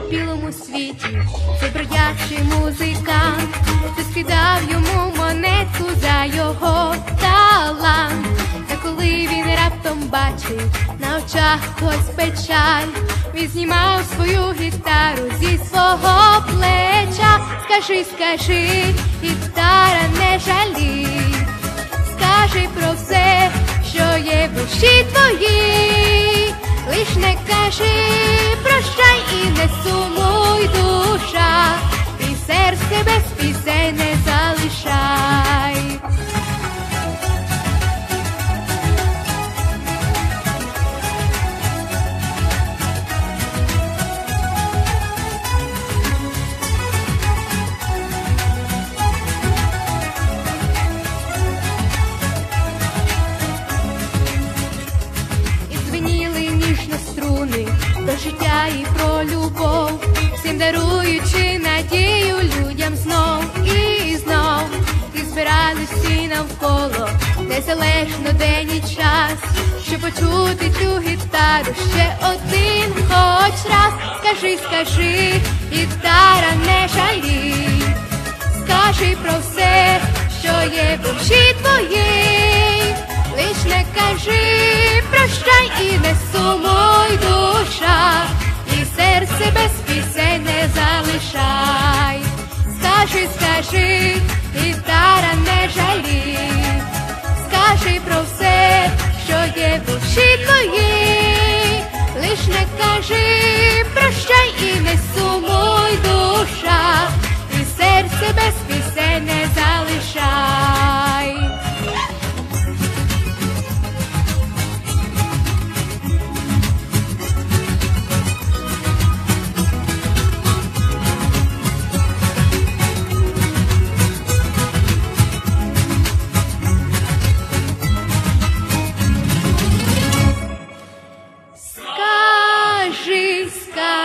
по білому світі, цей бродячий музикант, ти скидав йому монетку за його талант. Та коли він раптом бачив на очах хтось печаль, він знімав свою гітару зі свого плеча. Скажи, скажи, гітара не жалій, скажи про все, що є в душі твоїй, лиш не кажи, прощай і не сумуй душа, і серце без пісень не залишай. Життя і про любов, всім даруючи надію людям знов. І знов, і збирались всі навколо, незалежно день і час, щоб почути цю гітару. Ще один хоч раз. Скажи, скажи, гітара не жалій, скажи про все, що є в душі твоїй, скажи про все, що є в душі твоїй, лиш не кажи, прощай і не Скажи,